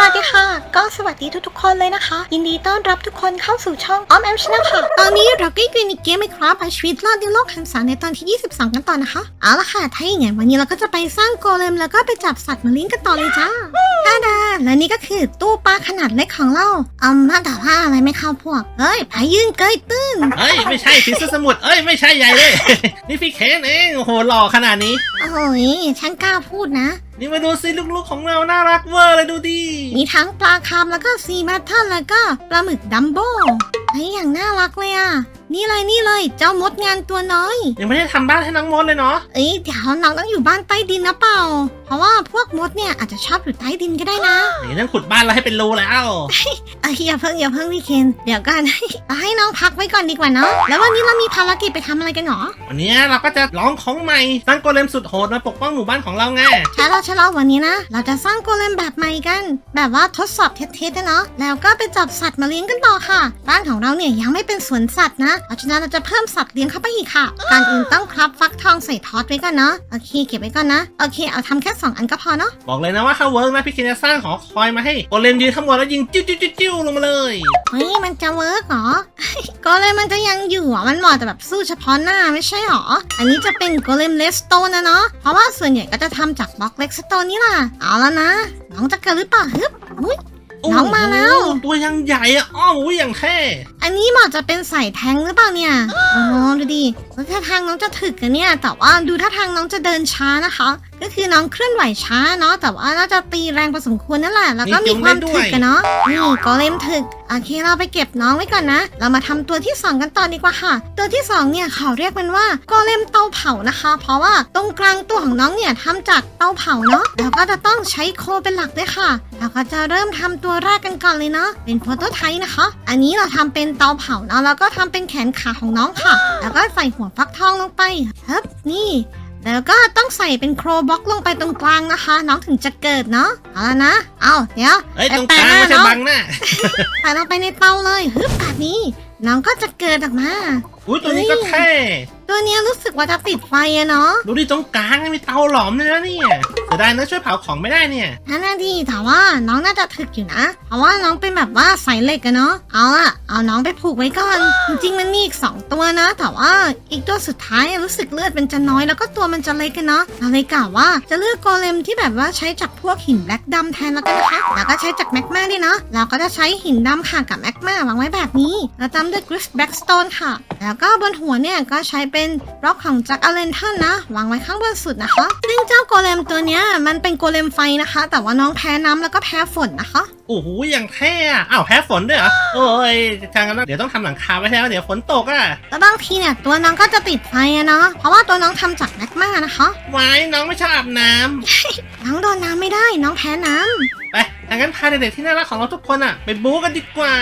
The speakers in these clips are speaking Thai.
สวัสดีค่ะ ก็สวัสดีทุกๆคนเลยนะคะ ยินดีต้อนรับทุกคนเข้าสู่ช่องออมแอมชนะค่ะ ตอนนี้เราก็อยู่ในเกมไหมครับไปชีวิตรอดในโลกแห่งสารในตอนที่ 22 กันต่อนะคะ เอาละค่ะ ถ้าอย่างไงวันนี้เราก็จะไปสร้างโกเลมแล้วก็ไปจับสัตว์มาเลี้ยงกันต่อเลยจ้าท่าดา และนี่ก็คือตู้ปลาขนาดเล็กของเราเอืมมาด่าว่าอะไรไม่เข้าพวกเฮ้ยพายืนเกยตื้น เอ้ยไม่ใช่ผีเสื้อสมุทรเอ้ยไม่ใช่ใหญ่เลย นี่พี่เคนเองโอ้โหหล่อขนาดนี้โอ้ยฉันกล้าพูดนะ นี่มาดูสิลูกๆของเราน่ารักเวอร์เลยดูดิมีทั้งปลาคาร์ฟแล้วก็ซีแมทเทิลแล้วก็ปลาหมึกดัมโบ้เฮ้ยอย่างน่ารักเลยอะ นี่เลยนี่เลย เจ้ามดงานตัวน้อย ยังไม่ได้ทำบ้านให้น้องมดเลยเนาะเอ้ยเดี๋ยวน้องต้องอยู่บ้านใต้ดินนะเปล่า เพราะว่าพวกมดเนี่ยอาจจะชอบอยู่ใต้ดินก็ได้นะนี่นั่นขุดบ้านเราให้เป็นรูแล้วเอ้ยอย่าเพิ่งอย่าเพิ่งพี่เคนเดี๋ยวกันเราให้น้องพักไว้ก่อนดีกว่าเนาะแล้ววันนี้เรามีภารกิจไปทำอะไรกันหรอวันนี้เราก็จะร้องของใหม่สร้างโกเลมสุดโหดมาปกป้องหมู่บ้านของเราไงใช่แล้วใช่แล้ววันนี้นะ เราจะสร้างโกเลมแบบใหม่กัน แบบว่าทดสอบเท็จๆนะเนาะแล้วก็ไปจับสัตว์มาเลี้ยงกันต่อค่ะ บ้านของเราเนี่ยยังไม่เป็นสวนสัตว์นะเพราะฉะนั้นเราจะเพิ่มสัตว์เลี้ยงเข้าไปอีกค่ะก่อนอื่นต้องคลับฟักทองใส่ทอดไว้ก่อนเนาะ โอเค เก็บไว้ก่อนนะ โอเค เอาทำแค่สองอันก็พอเนาะ บอกเลยนะว่าถ้าเวิร์กนะพี่เคนจะสร้างหอคอยมาให้โกเลมยืนข้างบนแล้วยิงจิ้วจิ้วจิ้วจิ้วลงมาเลย เฮ้ย มันจะเวิร์กเหรอ โกเลมมันจะยังอยู่อะมันเหมาะแต่แบบสู้เฉพาะหน้าไม่ใช่หรอ อันนี้จะเป็นโกเลมเลสโตนนะเนาะ เพราะว่าส่วนใหญ่ก็จะทำจากบล็อกเลสโตนนี่ล่ะ เอาแล้วนะน้องจะเกิดหรือเปล่าฮึบอุ้ย น้องมาแล้ว โอ้โหตัวยังใหญ่อะอ้ออุ้ยอย่างเท่อันนี้เหมาะจะเป็นใส่แทงหรือเปล่าเนี่ยโอ้โหดูดิแล้วท่าทางน้องจะถึกกันเนี่ย แต่ว่าดูท่าทางน้องจะเดินช้านะคะก็คือน้องเคลื่อนไหวช้าเนาะแต่ว่าน่าจะตีแรงพอสมควรนั่นแหละแล้วก็มีความถึกกันเนาะนี่ก็เล่มถึกโอเคเราไปเก็บน้องไว้ก่อนนะ เรามาทำตัวที่สองกันต่อดีกว่าค่ะ ตัวที่สองเนี่ยเขาเรียกมันว่าโกเลมเตาเผานะคะ เพราะว่าตรงกลางตัวของน้องเนี่ยทำจากเตาเผาเนาะแล้วก็จะต้องใช้โคเป็นหลักด้วยค่ะเราก็จะเริ่มทำตัวแรกกันก่อนเลยเนาะเป็นโฟโตไทป์นะคะ อันนี้เราทำเป็นเตาเผาเนาะแล้วก็ทำเป็นแขนขาของน้องค่ะ แล้วก็ใส่หัวฟักทองลงไปฮึบนี่ แล้วก็ต้องใส่เป็นโครบล็อกลงไปตรงกลางนะคะ น้องถึงจะเกิดเนาะเอาละนะเอาเดี๋ยวเอ้ยตรงแปะกลางหน้ไม่ใช่น้องบังหน้าใส่ลงไปในเตาเลยฮึบแบบนี้ น้องก็จะเกิดออกมาอุ้ยตัวนี้ก็เท่ ตัวเนี้ยรู้สึกว่าจะติดไฟอะเนาะดูดิตรงกลางมีเตาหลอมเลยนะเนี่ยเสียดายนะช่วยเผาของไม่ได้เนี่ยนั่นน่ะดีแต่ว่าน้องน่าจะถึกอยู่นะ เพราะว่าน้องเป็นแบบว่าสายเหล็กอะเนาะ เอาอะเอาน้องไปผูกไว้ก่อน จริงๆมันมีอีกสองตัวนะ แต่ว่าอีกตัวสุดท้ายอะรู้สึกเลือดมันจะน้อยแล้วก็ตัวมันจะเล็กกันเนาะเราเลยกล่าวว่าจะเลือกโกเลมที่แบบว่าใช้จากพวกหินแบล็กดำแทนแล้วกันนะคะแล้วก็ใช้จากแมกมาด้วยเนาะ เราก็จะใช้หินดำค่ะกับแมกมาวางไว้แบบนี้ แล้วตามด้วยกริสแบล็กสโตนค่ะ แล้วก็บนหัวเนี่ยก็ใช้เป็นบล็อกของจากอเลนทันนะวางไว้ข้างบนสุดนะคะ ซึ่งเจ้าโกเลมตัวเนี้ยมันเป็นโกเลมไฟนะคะ แต่ว่าน้องแพ้น้ำแล้วก็แพ้ฝนนะคะโอ้โหอย่างเท่อะอ้าวแพ้ฝนด้วยเหรอโอ้ยทางนั้นเดี๋ยวต้องทำหลังคาไว้แล้วเดี๋ยวฝนตกอะแล้วบางทีเนี่ยตัวน้องก็จะติดไฟอะเนาะเพราะว่าตัวน้องทำจากแมกมานะคะไว้น้องไม่ชอบอาบน้ำน้องโดนน้ำไม่ได้น้องแพ้น้ำ ไปทางนั้นพาเด็กๆที่น่ารักของเราทุกคนอะไปบู๊กันดีกว่า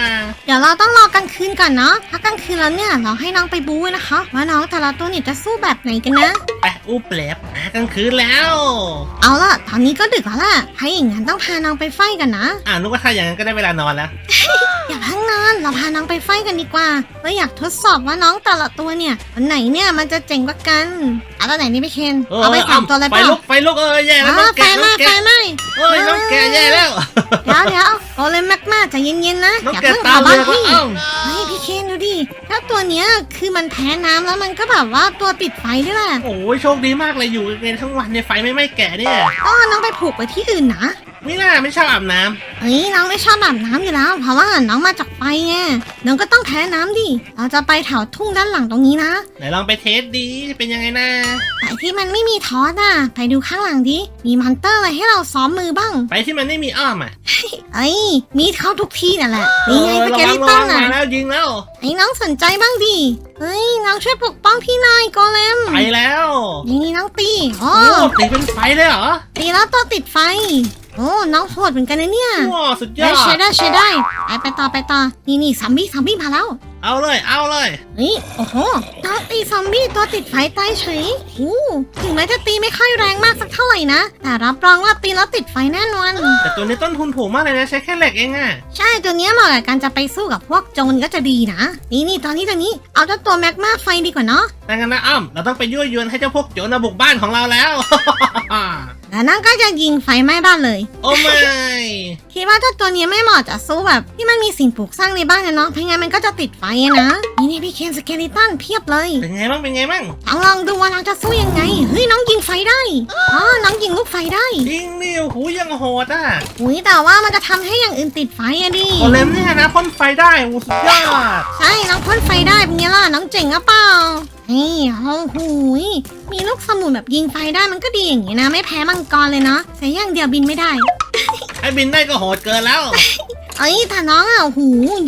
เดี๋ยวเราต้องรอกลางคืนก่อนเนาะถ้ากลางคืนแล้วเนี่ยเราให้น้องไปบู๊นะคะ ว่าน้องแต่ละตัวเนี่ยจะสู้แบบไหนกันนะไปอู้แปลบอะกลางคืนแล้ว เอาล่ะตอนนี้ก็ดึกแล้วล่ะให้อย่างนั้นต้องพาน้องไปไฟกันนะ อ่านึกว่าถ้าอย่างนั้นก็ได้เวลานอนแล้ว อย่าเพิ่งนอนเราพาน้องไปไฟกันดีกว่าเราอยากทดสอบว่าน้องแต่ละตัวเนี่ยวันไหนเนี่ยมันจะเจ๋งกว่ากันเอาตัวไหนนี่พี่เคนเอาไปสามตัวเลยไฟเปล่าลุกไฟลุกเออแย่แล้วน้อ๋อองไฟแกะไหน้ม้องไฟแกะไหม้เอ้ยน้องแกะแย่แล้วเดี๋ยวเดี๋ยวโกเลมมากๆใจะเย็นๆนะน้องอย่าแกะเพิ่งตาเอาเรืบ้านอก็พี่เอ้าเฮ้ยพี่เคนดูดิถ้าตัวเนี้ยคือมันแพ้น้ำแล้วมันก็แบบว่าตัวติดไฟด้วยแหละโอ้ยโชคดีมากเลยอยู่ในทั้งวันในยไฟไม่ไหม้แกะเนี่ยต้องเอาน้องไปผูกไว้ที่อื่นนะ ไม่น่าไม่ชอบอาบน้ำเฮ้ยน้องไม่ชอบอาบน้ำอยู่แล้ว เพราะว่าน้องมาจากไฟไงน้องก็ต้องแพ้น้ำดิ เราจะไปแถวทุ่งด้านหลังตรงนี้นะ ไหนลองไปเทสดีเป็นยังไงนะแต่ที่มันไม่มีทอสอะ ไปดูข้างหลังดิ มีมอนเตอร์อะไรให้เราซ้อมมือบ้าง ไปที่มันไม่มีอ้อมอะเอ้ย มีเข้าทุกที่นั่นแหละ นี่ไงเออสระเกวัลิงระตัวันงอะ มาแล้วยิงแล้วไอ้น้องสนใจบ้างดิ เฮ้ย น้องช่วยปกป้องพี่หนายโกเลม ไปแล้วนี่นี่น้องตี โอ้โอ้ตีเป็นไฟเลยเหรอ ตีแล้วตัวติดไฟ โอ้น้องโหดเหมือนกันนะเนี่ยว้าวสุดยอได้ดใช้ได้ใช้ได้ไปไปต่อไปต่อนี่นี่ซอมบี้ซอมบี้มาแล้วเอาเลย เอาเลยเฮ้ยโอ้โหน้องตีซอมบี้ตัวติดไฟตายเฉยอู้ถึงแม้จะตีไม่ค่อยแรงมากสักเท่าไหร่นะ แต่รับรองว่าตีแล้วติดไฟแน่นอน แต่ตัวนี้ต้นทุนถูกมากเลยนะ ใช้แค่เหล็กเองอะใช่ตัวเนี้ยเหมาะกับการจะไปสู้กับพวกโจรก็จะดีนะ นี่นี่ตอนนี้ตอนนี้เอาเจ้าตัวแม็กมาไฟดีกว่าเนาะดังนั้นนะอ้อมเราต้องไปยั่วยวนให้เจ้าพวกโจรมาบุกบ้านของเราแล้วแล้วน้องก็จะยิงไฟไหม้บ้านเลย โอ้ไม่คิดว่าเจ้าตัวนี้ไม่เหมาะจะสู้แบบที่มันมีสิ่งปลูกสร้างในบ้านนะเนาะเพราะงั้นมันก็จะติดไฟอะนะนี่นี่พี่เคนสเกลิตันเพียบเลย เป็นไงบ้างเป็นไงบ้างลองลองดูว่าน้องจะสู้ยังไงเฮ้ยน้องยิงไฟได้อ๋อน้องยิงลูกไฟได้จริงนี่โอ้โหยังโหดอะอุ้ยแต่ว่ามันจะทำให้อย่างอื่นติดไฟอะดิโอเลมเนี่ยนะพ่นไฟได้โอ้โหสุดยอดใช่น้องพ่นไฟได้เป็นไงล่ะน้องเจ๋งอะเปล่านี่โอ้โหยมีลูกสมุนแบบยิงไฟได้มันก็ดีอย่างงี้นะ ไม่แพ้มังกรเลยเนาะแต่อย่างเดียวบินไม่ได้ไอ้บินได้ก็โหดเกินแล้ว เอ้ยแต่น้องอะโอ้โห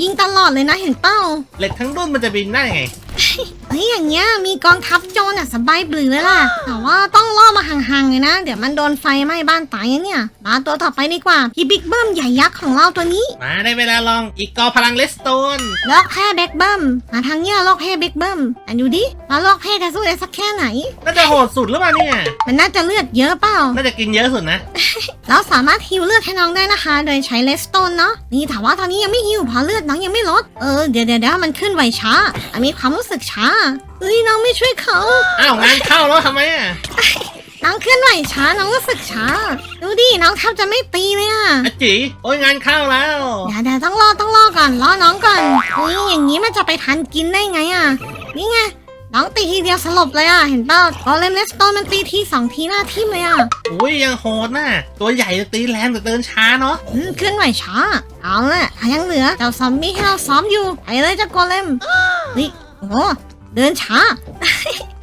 ยิงตลอดเลยนะเห็นเป้าเหล็กทั้งรุ่นมันจะบินได้ไงเฮ้ ยอย่างเงี้ยมีกองทัพโจรอะสบายบลือเลยล่ะ แต่ว่าต้องล่อมาห่างๆเลยนะ เดี๋ยวมันโดนไฟไหม้บ้านตายอะเนี่ย มาตัวต่อไปดีกว่าพี่บิ๊กเบิ้มใหญ่ยักษ์ของเราตัวนี้ มาได้เวลาลองอีกกอพลังเลสโตนลอกแพ้เบ็กเบิ้มมาทางเนี้ยลอกแพ้เบ็กเบิ้มอะดูดิมาลอกแพ้จะสู้ได้สักแค่ไหน น่าจะโหดสุดหรือเปล่าเนี่ย มันน่าจะเลือดเยอะเปล่า น่าจะกินเยอะสุดนะ เราสามารถฮิวเลือดให้น้องได้นะคะ โดยใช้เลสโตนเนาะ นี่ถามว่าตอนนี้ยังไม่ฮิวเพราะเลือดน้องยังไม่ลด เออเดี๋ยวเดี๋ยวเดี๋ยวมันขึ้นไวช้าอะมีความรู้สึกช้าเฮ้ยน้องไม่ช่วยเขา อ้าวงานเข้าแล้วทำไมอะน้องเคลื่อนไหวช้า น้องรู้สึกช้า ดูดิ น้องแทบจะไม่ตีเลยอะอาจิโอ้ยงานเข้าแล้วเดี๋ยวเดี๋ยวต้องรอต้องรอก่อน รอน้องก่อนเฮ้ยอย่างนี้มันจะไปทันกินได้ไงอะนี่ไง น้องตีทีเดียวสลบเลยอะเห็นเปล่าพอเลมเลสโตนมันตีทีสองทีหน้าทิ่มเลยอะอุ้ยยังโหดน่ะ ตัวใหญ่จะตีแรงแต่เดินช้าเนาะอืมเคลื่อนไหวช้า เอาละยังเหลือเจ้าซอมบี้ให้เราซ้อมอยู่ ไปเลยเจ้าโกเลมเฮ้ยโอ้โห เดินช้า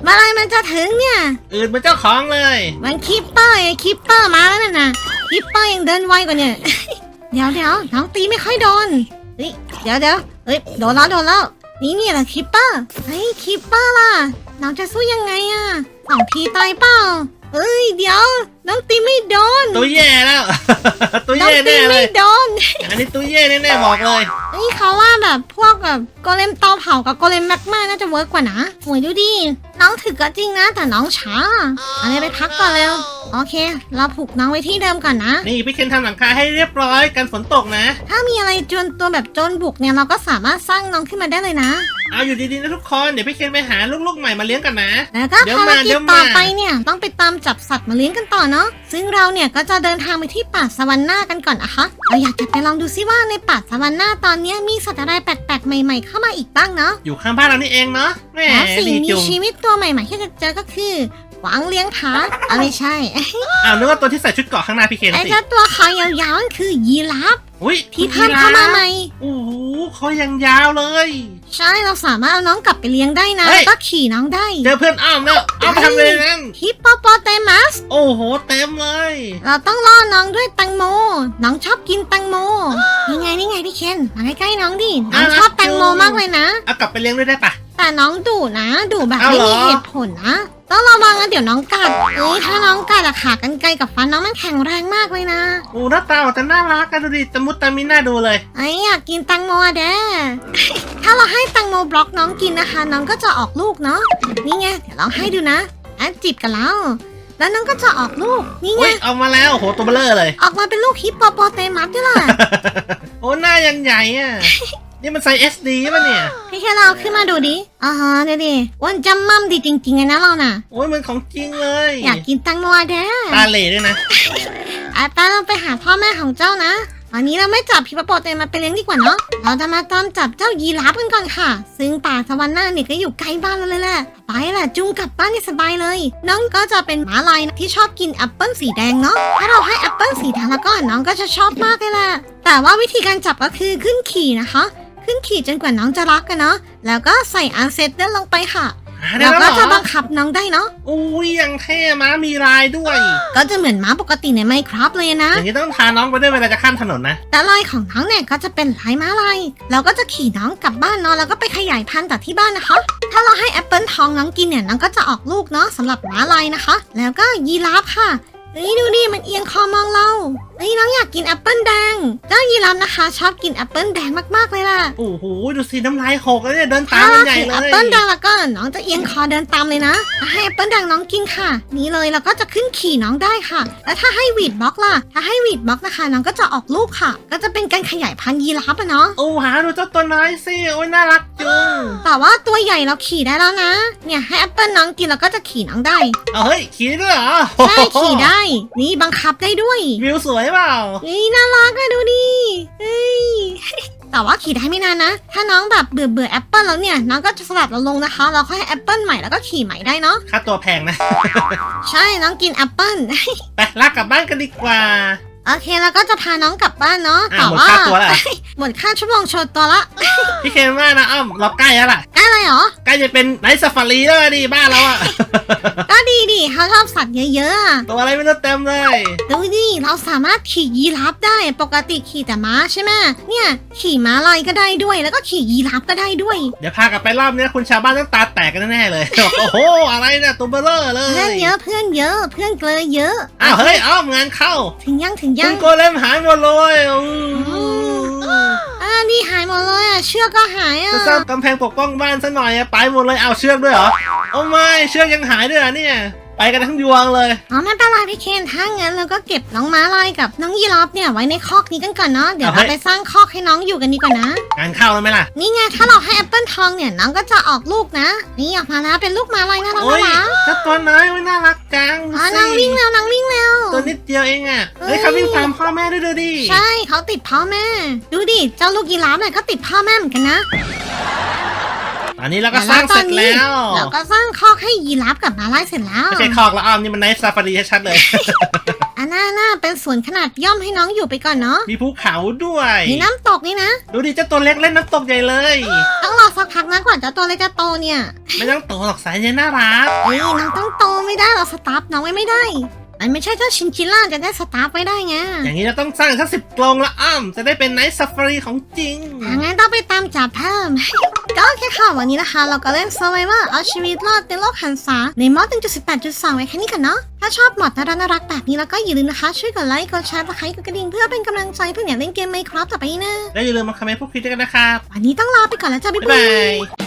เมื่อไรมันจะถึงเนี่ยอื่นเป็นเจ้าของเลย มันคิปเปอร์ไงคิปเปอร์มาแล้วน่ะนะคิปเปอร์ยังเดินไวกว่าเนี่ย เดี๋ยวเดี๋ยวน้องตีไม่ค่อยโดนเฮ้ยเดี๋ยวเดี๋ยวเฮ้ยโดนแล้วโดนแล้วนี่เนี่ยแหละคิปเปอร์เฮ้ยคิปเปอร์ล่ะน้องจะสู้ยังไงอะสองทีตายเปล่าเฮ้ยเดี๋ยวน้องตีไม่โดนตัวแย่แล้ว ตัวน้องแย่ตีแน่เลไม่ย โดน อันนี้ตัวแย่แน่ๆบอกเลยนี่เขาว่าแบบพวกแบบโกเลมเตาเผากับโกเลมแมกมาน่าจะเวิร์กกว่านะโอ้ยดูดิ น้องถึกก็จริงนะ แต่น้องช้าอะไรไปพักก่อนเร็ว โอเค เราผูกน้องไว้ที่เดิมก่อนนะ นี่พี่เคนทำหลังคาให้เรียบร้อยกันฝนตกนะ ถ้ามีอะไรจนตัวแบบโจรบุกเนี่ยเราก็สามารถสร้างน้องขึ้นมาได้เลยนะ เอาอยู่ดีๆนะทุกคน เดี๋ยวพี่เคนไปหาลูกๆใหม่มาเลี้ยงกันนะ แล้วก็เดี๋ยวภารมากิเดี๋จยวมาต่อไปเนี่ยต้องไปตามจับสัตว์มาเลี้ยงกันต่อเนาะ ซึ่งเราเนี่ยก็จะเดินทางไปที่ป่าสวรรค์หน้ากันก่อนนะคะเราอยากจะไปลองดูซิว่าในป่าสวรรค์หน้าตอนเนี้ยมีสัตว์อะไรแปลกๆใหม่ๆเข้ามาอีกบ้างเนาะอยู่ข้างบ้านเรานี่เองเนาะแหมแล้วสิ่งดีมีจุงชีวิตตัวใหม่ๆที่จะเจอก็คือกวางเลี้ยงผาอะไม่ใช่ อ้าวนึกว่าตัวที่ใส่ชุดเกราะข้างหน้าพี่เคนไอ้สิเจ้าตัวคอยาวๆนั่นคือยีราฟอุ้ยที่เพิ่มเข้ามาใหม่ โอ้โห เขายังยาวเลย ใช่เราสามารถเอาน้องกลับไปเลี้ยงได้นะเฮ้ย แล้วก็ขี่น้องได้เจอเพื่อนอ้อมแล้วอ้อมไปทำเลยนั่นฮิปโปโปเตมัส โอ้โหเต็มเลย เราต้องล่อน้องด้วยแตงโม น้องชอบกินแตงโม นี่ไงนี่ไงพี่เคนมาใกล้ๆน้องดิ น้องชอบแตงโมมากเลยนะ เอากลับไปเลี้ยงด้วยได้ปะ แต่น้องดุนะดุแบบเอาไม่เหรอมีเหตุผลนะ ต้องระวังนะเดี๋ยวน้องกัดเอ้ยถ้าน้องกัดอะขากันไกลกับฟันน้องมันแข็งแรงมากเลยนะโอ้หน้าตาจะน่ารักกันดูดิตะมุตะมิน่าดูเลยไอ้อยากกินแตงโมอะเด้ถ้าเราให้แตงโมบล็อกน้องกินนะคะ น้องก็จะออกลูกเนาะนี่ไงเดี๋ยวเราให้ดูนะอะจิบกันแล้ว แล้วน้องก็จะออกลูกนี่ไง อุ้ยเอามาแล้วโอ้โหตัวเบลอเลย ออกมาเป็นลูกฮิปโปโปเตมัสด้วยล่ะ โอ้หน้ายังใหญ่อะ นี่มันไซส์ SD ป่ะเนี่ย พี่แค่เราขึ้นมาดูดิอ๋อฮะเดี๋ยวดิอ้วันจำมั่มดีจริงๆเลยนะเราน่ะ โอ้ยมันของจริงเลยอยากกินแตังโมอะเด้ตาเหล่ด้วยนะอะตาเราไปหาพ่อแม่ของเจ้านะตอนนี้เราไม่จับฮิปโปโปเตมัสไปเลี้ยงดีกว่าเนาะ เราจะมาตามจับเจ้ายีราฟกันก่อนค่ะ ซึ่งป่าสวรรค์หน้าเนี่ยก็อยู่ใกล้บ้านเราเลยแหละ ไปแหละจุงกลับบ้านได้สบายเลย น้องก็จะเป็นหมาลายนะที่ชอบกินแอปเปิ้ลสีแดงเนาะ ถ้าเราให้แอปเปิ้ลสีแดงแล้วก็น้องก็จะชอบมากเลยแหละ แต่ว่าวิธีการจับก็คือขึ้นขี่นะคะ ขึ้นขี่จนกว่าน้องจะรักกันเนาะแล้วก็ใส่อาร์เซตเดินลงไปค่ะหาได้แล้วแล้วก็เหรจะบัองคับน้องได้เนาะอุ้ยยังเท่ม้ามีลายด้วย ก็จะเหมือนม้าปกติในไมครับเลยนะ อย่างนี้ต้องพาน้องไปด้วยเวลาจะข้ามถนนนะ แต่ลายของน้องเนี่ยก็จะเป็นลายม้าลายเราก็จะขี่น้องกลับบ้านเนาะแล้วก็ไปขยายพันธุ์จากที่บ้านนะคะ ถ้าเราให้แอปเปิลทองน้องกินเนี่ยน้องก็จะออกลูกเนาะสำหรับม้าลายนะคะ แล้วก็ยีราฟค่ะเฮ้ยดูดิมันเอียงคอมองเราเฮ้ยน้องอยากกินแอปเปิลแดง เจ้ายีราฟนะคะ ชอบกินแอปเปิลแดงมากๆเลยล่ะโอ้โหดูสิน้ำลายหกแล้วเนี่ยเดินตาถ้ามมันเราใหญ่ถือเลแอปยเปิลแดงแล้วก็น้องจะเอียงคอเดินตามเลยนะถ้าให้แอปเปิลแดงน้องกินค่ะ นี่เลยเราก็จะขึ้นขี่น้องได้ค่ะ แล้วถ้าให้วีดบล็อกล่ะ ถ้าให้วีดบล็อกนะคะ น้องก็จะออกลูกค่ะ ก็จะเป็นการขยายพันธุ์ยีราฟอะเนาะ โอ้หาดูเจ้าตัวน้อยสิโอ้ยน่ารักจุงแต่ว่าตัวใหญ่เราขี่ได้แล้วนะ เนี่ยให้แอปเปิลน้องกินเราก็จะขี่น้องได้ เอาเฮ้ยขี่ได้ด้วยเหรอใช่ขี่ได้ นี่บังคับได้ด้วย วิวสวยเปล่านี่น่ารักอะดูดิเฮ้ยแต่ว่าขี่ได้ไม่นานนะ ถ้าน้องแบบเบื่อเบื่อแอปเปิลแล้วเนี่ยน้องก็จะสลัดเราลงนะคะ เราค่อยให้แอปเปิลใหม่แล้วก็ขี่ใหม่ได้เนาะค่าตัวแพงนะ ใช่น้องกินแอปเปิลไปลากกลับบ้านกันดีกว่า โอเคแล้วก็จะพาน้องกลับบ้านเนาะอะแต่หมดว่าค่าตัวแล้วเหรอ หมดค่าชั่วโมงโชว์ตัวละพี่เคนว่านะอ้อมเราใกล้แล้วล่ะ ได้เลยเหรอ ใกล้จะเป็นไนท์ซาฟารีแล้วดิบ้านเราอะ ก็ดีดิเขาชอบสัตว์เยอะๆอะตัวอะไรไม่รู้เต็มเลย ดูดิเราสามารถขี่ยีราฟได้ปกติขี่แต่ม้าใช่ไหมเนี่ยขี่ม้าลายก็ได้ด้วย แล้วก็ขี่ยีราฟก็ได้ด้วยเดี๋ยวพากลับไปรอบนี้คุณชาวบ้านต้องตาแตกกันแน่ๆเลย บอกโอ้โห อะไรเนี่ยตัวเบลเลอร์เลเพื่อนยเยอะเพื่อนเยอะเพื่อนเกลอเยอะ อ้าวเฮ้ยอ้อมงานเข้า ถึงยังถึงคุยัณงโกเลมหายหมดเลยอู้อ่านี่หายหมดเลยอะ เชือกก็หายอะจะสร้างกำแพงปกป้องบ้านซะหน่อยอะไปหมดเลยเอาเชือกด้วยเหรอโอ้ไม่เชือกยังหายด้วยเหรอเนี่ย ไปกันทั้งยวงเลย อ๋อไม่เป็นไรพี่เคนถ้างั้นเราก็เก็บน้องม้าลายกับน้องยีราฟเนี่ยไว้ในคอกนี้กันก่อนเนาะเดี๋ยวเราไปสร้างคอกให้น้องอยู่กันดีกว่านะ งานเข้าแล้วไหมล่ะ นี่ไงถ้าเราให้แอปเปิลทองเนี่ยน้องก็จะออกลูกนะ นี่ออกมาแล้วเป็นลูกม้าลายน่ารักโอ้ยน่ารักเจ้าตัวน้อยโอ้ยน่ารักจังอ๋อสิน้องวิ่งเร็วน้องวิ่งเร็วตัวนิดเดียวเองอะเฮ้เฮ้ยยเขาวิ่งตามพ่อแม่ด้วยดูดิใช่เขาติดพ่อแม่ ดูดิเจ้าลูกยีราฟเนี่ยก็ติดพ่อแม่เหมือนกันนะ ตอนนี้เราก็สร้างเสร็จแล้ว เราก็สร้างคอกให้ยีราฟกับม้าลายเสร็จแล้ว ไม่ใช่คอกละอ้อมนี่มันไนท์ซาฟารีชัดๆเลยอันน่าน่าเป็นสวนขนาดย่อมให้น้องอยู่ไปก่อนเนาะ มีภูเขาด้วย มีน้ำตกนี่นะ ดูดิเจ้าตัวเล็กเล่นน้ำตกใหญ่เลย ต้องรอสักพักนะกว่าเจ้าตัวเล็กจะโตเนี่ย ไม่ต้องโตหรอกสายเย็นน่ารักเอ้ยน้องต้องโตไม่ได้เราสตาร์ฟน้องไว้ไม่ได้ มันไม่ใช่เจ้าชินชิล่าจะได้สตาร์ฟไว้ได้ไงอย่างนี้เราต้องสร้างสักสิบกรงละอ้อมจะได้เป็นไนท์ซาฟารีของจริง ถ้างั้นต้องไปตามจับเพิ่ม ก็โอเคค่ะ วันนี้นะคะ เราก็เล่น Survivor เอาชีวิตรอดในโลกหันษาในมอด1.18.2 ไว้แค่นี้กันเนาะ ถ้าชอบมอดน่ารักน่ารักแบบนี้แล้วก็อย่าลืมนะคะ ช่วยกดไลค์ กดแชร์กดไลค์กดกระดิ่งเพื่อเป็นกำลังใจเพื่ออยากเล่นเกมไมครับต่อไปนะ และอย่าลืมมาคอมเมนต์พูดคุยด้วยกันนะครับวันนี้ต้องลาไปก่อนแล้วจ้าบ๊ายบ๊ายบาบายย